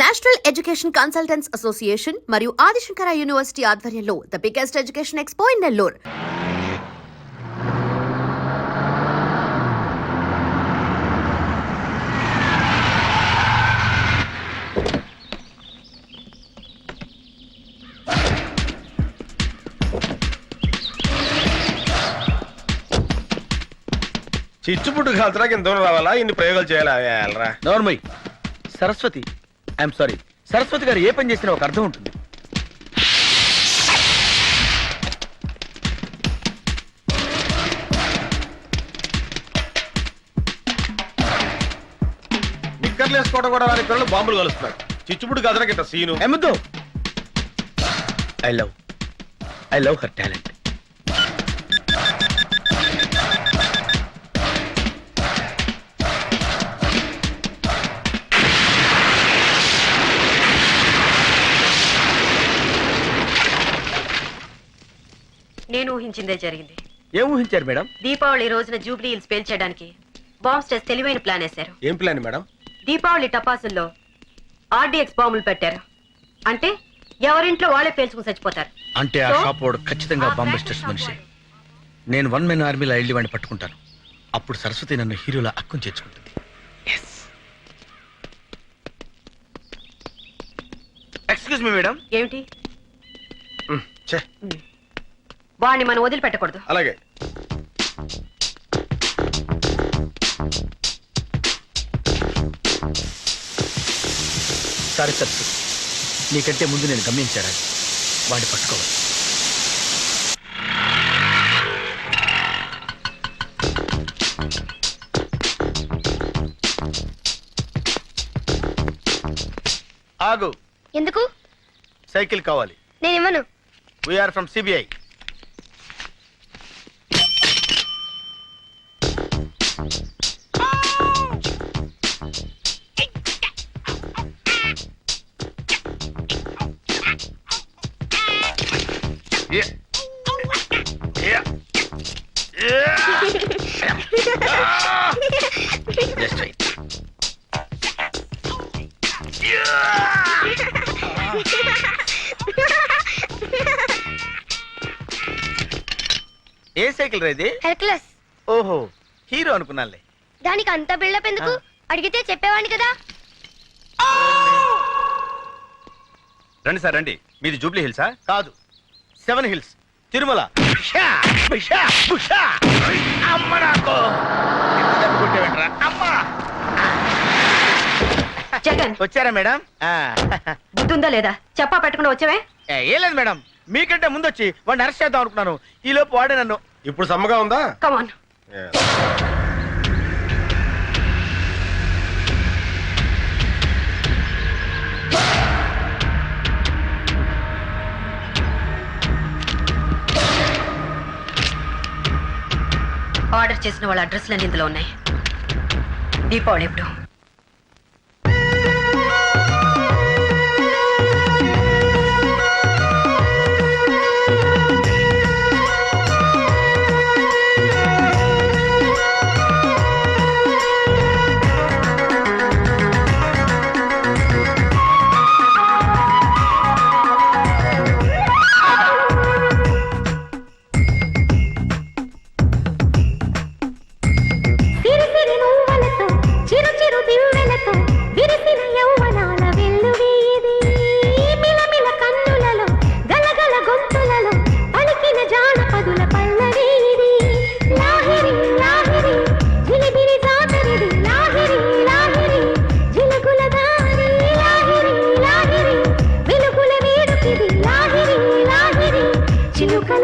National education consultants association మరియు Adi Shankara university ఆధ్వర్యంలో the biggest education expo in Nellore. చిచ్చుపుట్టు కాల్చడానికి ఇంత రావాలా? ఇన్ని ప్రయోగాలు చేయాలా? వెళ్ళరా నోర్మయ్ సరస్వతి ఐఎమ్ సారీ. సరస్వతి గారు ఏ పని చేసినా ఒక అర్థం ఉంటుంది. నిక్కర్లు వేసుకోవడం కూడా రాని పిల్లలు బాంబులు కలుస్తున్నారు. కాల్చడానికి ఇంత scene. ఎమ్మద్దు I love I love her talent ఊహించిందే జరిగింది. ఏం ఊహించారు మేడం? దీపావళి రోజున జూబ్లీ హిల్స్ పేల్చేయడానికి బాంబ్స్ టెస్ట్ తెలివైన ప్లాన్ వేశారు. ఏం ప్లాన్ మేడం? దీపావళి టపాసుల్లో ఆర్డీఎక్స్ బాంబులు పెట్టారు. అంటే ఎవరింట్లో వాళ్ళే పేల్చుకుని చచ్చిపోతారు. అంటే ఆ? షాప్ వాడు ఖచ్చితంగా బాంబెస్టర్స్ మనిషి. నేను వన్ మెన్ ఆర్మీలో వెళ్ళి వాడిని పట్టుకుంటాను. అప్పుడు సరస్వతి నన్ను హీరోలా అక్కం చేర్చుకుంటుంది. Excuse me madam. ఏమిటి? ఛే. వాడిని మనం వదిలిపెట్టకూడదు. అలాగే. సారీ సరస్వతి నీకంటే ముందు నేను గమనించారా? వాడిని పట్టుకోవాలి. ఆగు. ఎందుకు? సైకిల్ కావాలి. నేను ఇవ్వను వీఆర్ ఫ్రమ్ సిబిఐ సైకిల్ రైది హెల్క్లెస్ ఓహో హీరో అనుకున్నానులే. దానికి అంత బిల్డప్ ఎందుకు? అడిగితే చెప్పేవాడిని కదా. రండి సార్ రండి. మీది జూబ్లీ హిల్సా కాదు సెవెన్ హిల్స్ తిరుమల. అమ్మ నాకు! జగన్. వచ్చారా మేడం? ఆ, బుద్ధుందా లేదా? చెప్పా పెట్టకుండా వచ్చావే? ఏ, ఏం లేదు మేడం. మీకంటే ముందు వచ్చి వాడిని అరెస్ట్ చేద్దాం అనుకున్నాను. ఈ లోపు వాడే నన్ను ఇప్పుడు సమ్మగా ఉందా? కమాన్ ఆర్డర్ చేసిన వాళ్ళ అడ్రస్లన్నీ ఇందులో ఉన్నాయి. దీపావళి ఎప్పుడు?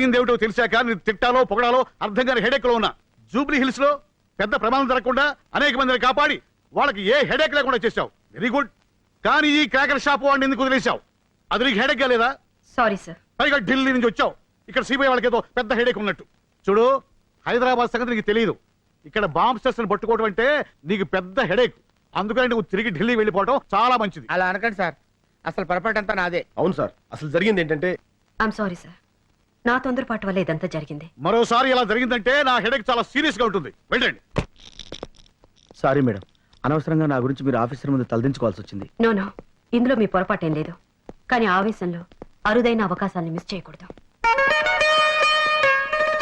జరిగిందేమిటో తెలిసాక నేను తిట్టాలో పొగడాలో అర్థం కాని హెడేక్లో ఉన్నా. జూబ్లీ హిల్స్లో పెద్ద ప్రమాదం జరగకుండా అనేక మందిని కాపాడి వాళ్ళకి ఏ హెడేక్ లేకుండా చేశావు. Very good. కానీ ఈ క్రాకర్ షాప్ వాడిని ఎందుకు వదిలేశావు? అది నీకు హెడేక్ లేదా? Sorry sir. పైగా ఢిల్లీ నుంచి వచ్చావు. ఇక్కడ సిబిఐ వాళ్ళకి ఏదో పెద్ద హెడేక్ ఉన్నట్టు. చూడు హైదరాబాద్ సంగతి నీకు తెలియదు ఇక్కడ బాంబ్ స్టేషన్ పట్టుకోవడం అంటే నీకు పెద్ద హెడేక్. అందుకని నువ్వు తిరిగి ఢిల్లీ వెళ్ళిపోవడం చాలా మంచిది. అలా అనకండి సార్. అసలు పొరపాటు అంతా నాదే. అవును సార్. అసలు జరిగింది ఏంటంటే ఐఎమ్ సారీ సార్ నా తొందరపాటు వల్ల ఇదంతా జరిగింది. మరోసారి ఇలా జరిగిందంటే నా హెడేక్ చాలా సీరియస్గా ఉంటుంది. వెళ్ళండి. Sorry madam. అనవసరంగా నా గురించి మీరు ఆఫీసర్ ముందు తలదించుకోవాల్సి వచ్చింది. No no. ఇందులో మీ పొరపాటేం లేదు. కానీ ఆవేశంలో అరుదైన అవకాశాన్ని మిస్ చేయకూడదు.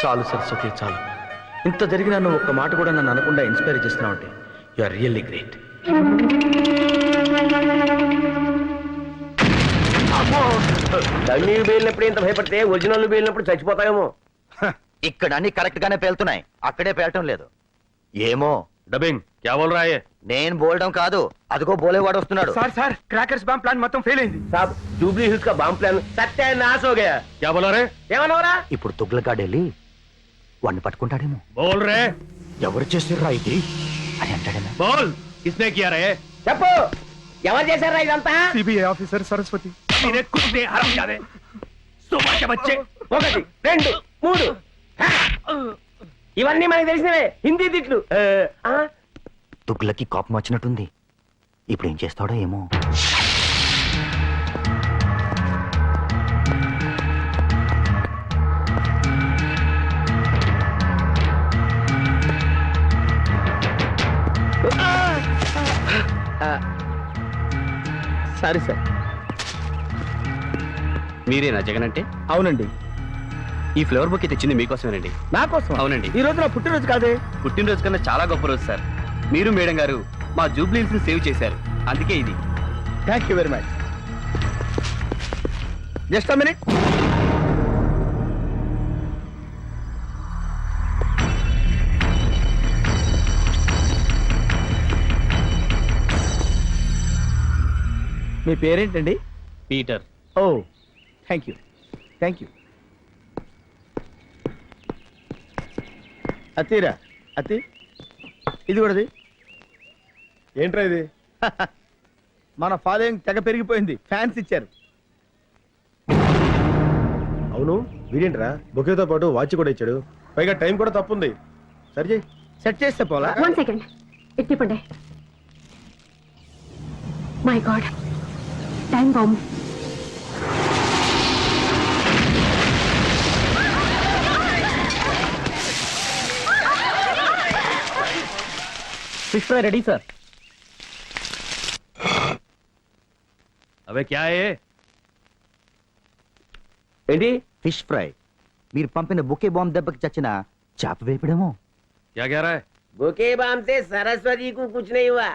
చాలు సరస్వతి చాలు. ఇంత జరిగినా నువ్వు ఒక్క మాట కూడా నన్ను అనకుండా ఇన్స్పైర్ చేస్తున్నావు అంటే యు ఆర్ రియల్లీ గ్రేట్ డమ్మీలు పేలినప్పుడు ఇంత భయపడితే ఒరిజినల్ పేలినప్పుడు చచ్చిపోతాయేమో? ఇక్కడ అన్ని కరెక్ట్ గానే పేలుతున్నాయి. అక్కడే పేలటం లేదు. ఏమో? డబ్బింగ్ కేవలం రాయే నేను బోల్డం కాదు అదిగో బోలేవాడు వస్తున్నాడు. Sir sir crackers bomb plan మొత్తం ఫెయిల్ అయింది. సాబ్ జూబ్లీ హిల్స్ కా బాంబ్ ప్లాన్ సత్యానాశ హో గయా. క్యా బోలా ఇప్పుడు తుగ్లకాడు వెళ్ళి వాడిని పట్టుకుంటాడేమో. బోల్ రే. ఎవరు చేసిర్రా ఇది? అని అంటాడేమో బోల్ ఇస్నే కియా చెప్పు! ఎవరు చేశారా ఇదంతా? CBI officer Saraswati. నేనే కుట్టే హరం కాదే. సుభాష వచ్చే ఒకటి రెండు మూడు. ఇవన్నీ మనకు తెలిసినవే హిందీ తిట్లు. తుగ్లకి కోపం వచ్చినట్టుంది. ఇప్పుడు ఏం చేస్తాడో ఏమో. సరే సార్. మీరేనా జగన్ అంటే? అవునండి. ఈ ఫ్లవర్ బుక్ తెచ్చింది మీకోసమేనండి. నా కోసం అవునండి. ఈ రోజు నా పుట్టినరోజు కాదే? పుట్టినరోజు కన్నా చాలా గొప్ప రోజు సార్. మీరు మేడం గారు మా జూబ్లీస్ని సేవ్ చేశారు. అందుకే ఇది. Thank you very much just minute మీ పేరేంటండి? పీటర్. ఓ థ్యాంక్ యూ థ్యాంక్ యూ అతీరా అతి ఇది కూడాది ఏంట్రా ఇది? మన ఫాలోయింగ్ తెగ పెరిగిపోయింది. ఫ్యాన్స్ ఇచ్చారు. అవును వీడేంట్రా? బొకేతో పాటు వాచ్ కూడా ఇచ్చాడు. పైగా టైం కూడా తప్పుంది. సరి చేయి. సెట్ చేస్తే పోలా? One second ఎట్టిపండి my god time bomb fish fry ready sir అవే క్యా ఏంటి? ఫిష్ ఫ్రై మీరు పంపిన బుకే బాంబ్ దెబ్బకి చచ్చిన చేప వేపడము? క్యా బుకే బాంబ్ సే సరస్వతి కు కుచ్ నహీ హువా.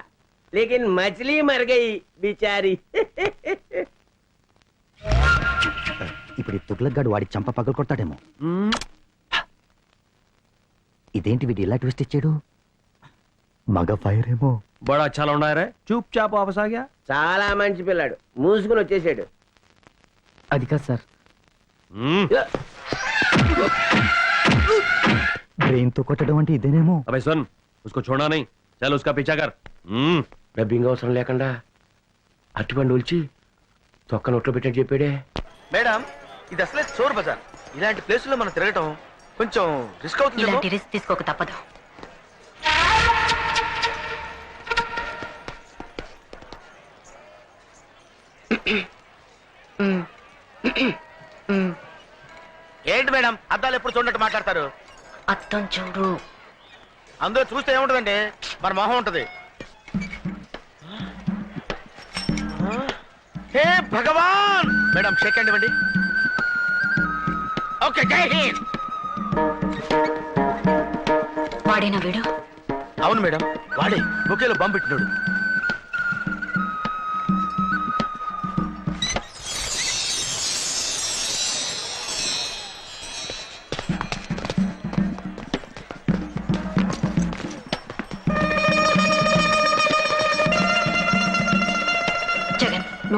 లేకిన్ మచిలీ మర్ గయి బిచారి. ఇప్పుడు తుగ్లగ్గాడు వాడి చంప పగలు కొడతాడేమో ఇదేంటి వీడు ఇలా ట్విస్ట్ ఇచ్చాడు? మగ ఫైర్ ఏమో బడా చాలా ఉన్నాయరే? చూప్ చాప్ ఆపసాగా. చాలా మంచి పిల్లాడు. మూసుకుని వచ్చేసాడు. అది కాదు సార్. బ్రెయిన్తో కొట్టడం అంటే ఇదేనేమో? అబ్బాయి సోన్ ఉస్కో చూడాలి చాలా చాలు ఉస్కా పిచ్చా డబ్బింగ్ అవసరం లేకుండా అటువంటి ఒలిచి తొక్క నోట్లో పెట్టాడు చెప్పాడే. మేడం ఇది అసలే చోర్ బజార్. ఇలాంటి ప్లేసుల్లో మనం తిరగటం కొంచెం రిస్క్ అవుతుంది రిస్క్ తీసుకోక తప్పదు. ఏంటి మేడం? అద్దాలు ఎప్పుడు చూడట్టు మాట్లాడతారు? అర్థం చూడు. అందులో చూస్తే ఏముంటదండి? మన మొహం ఉంటది. హే భగవాన్! మేడం షేక్ హ్యాండ్ ఇవ్వండి. ఓకే జై హింద్! వాడేనా వీడు? అవును మేడం వాడే. బొకేలో బాంబు పెట్టినాడు.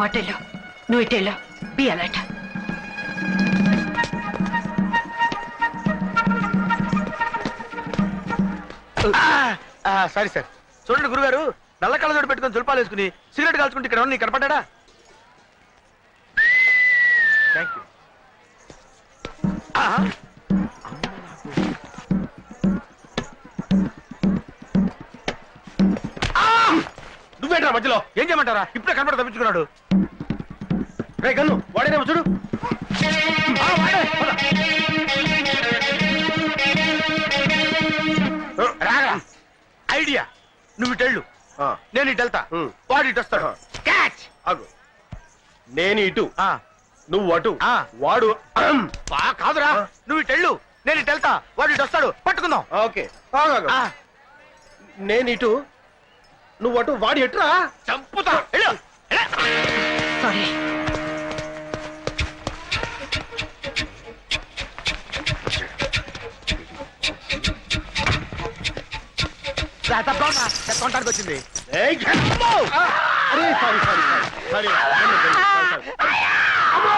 జగన్ నువ్వు అటెళ్ళు నువ్వు బి అలర్ట్ సారీ సార్ చూడండి గురుగారు నల్ల కళ్ళజోడు పెట్టుకొని తులపాలు వేసుకుని సిగరెట్ కాల్చుకుంటే ఇక్కడ నీకు కనపడ్డా? థ్యాంక్ యూ నువ్వేంట్రా మధ్యలో. ఏం చేయమంటారా? ఇప్పుడే కనపడ తప్పించుకున్నాడు. రే గన్ను వాడేనేమో చూడు. రాగా ఐడియా. నువ్వు ఇటు వెళ్ళు. నేను ఇటు వెళ్తా. వాడు ఇటు వస్తాడు. క్యాచ్! ఆగు. నేను ఇటు. ఆ, నువ్వు అటు. ఆ. వాడు. కాదురా. నువ్వు ఇటు వెళ్ళు. నేను ఇటు వెళ్తా. వాడు ఇటు వస్తాడు. పట్టుకుందాం. ఓకే. నేను ఇటు. నువ్వు అటు వాడి ఎటురా చంపుతా. సారీ. తప్పకుంటానికి వచ్చింది! అరే సారీ సారీ సారీ సారీ అమ్మో!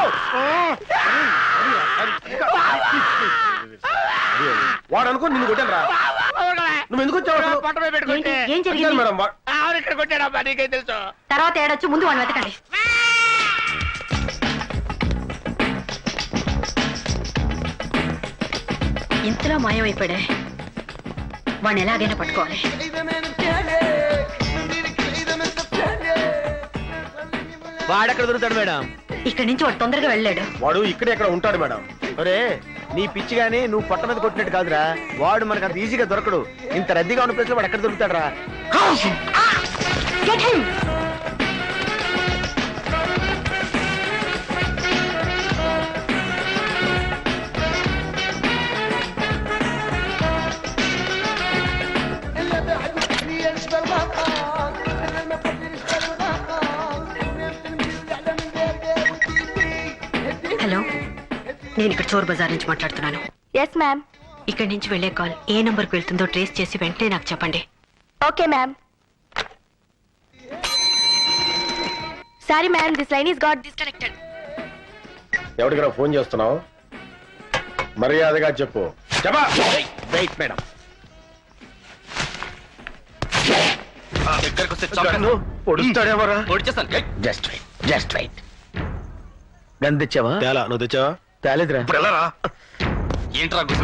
వాడు అనుకో నిన్ను కొట్టాను రా నువ్వు ఎందుకు వచ్చావు? ఏం జరిగింది? మేడం ఆవిడ ఇక్కడ కొట్టాడమ్మా నీకేం తెలుసు? తర్వాత ఏడొచ్చు ముందు వాడిని వెతకండి. ఇంతలో మాయమైపోయాడే. వాడిని ఎలాగైనా పట్టుకోవాలి. వాడెక్కడ దొరుకుతాడు మేడం? ఇక్కడి నుంచి వాడు తొందరగా వెళ్ళాడు. వాడు ఇక్కడే ఎక్కడ ఉంటాడు మేడం. ఒరే నీ పిచ్చి గానీ నువ్వు పొట్ట మీద కొట్టినట్టు కాదురా. వాడు మనకు అంత ఈజీగా దొరకడు. ఇంత రద్దీగా ఉన్న ప్లేస్లో వాడు ఎక్కడ దొరుకుతాడు రా Get him! హలో నేను ఇక్కడ చోర్ బజార్ నుంచి మాట్లాడుతున్నాను. ఎస్ మ్యామ్ ఇక్కడి నుంచి వెళ్ళే కాల్ ఏ నంబర్కి వెళ్తుందో ట్రేస్ చేసి వెంటనే నాకు చెప్పండి. Okay ma'am sorry ma'am this line is got disconnected ఎవరికైనా ఫోన్ చేస్తున్నావు? మర్యాదగా చెప్పు. చెప్పా! వెయిట్ మేడం దగ్గరకు వస్తే just wait just wait gun తెచ్చావా? తేలా నువ్వు తెచ్చావా? తేలేదురా. ఏంట్రా గుసగుసలు?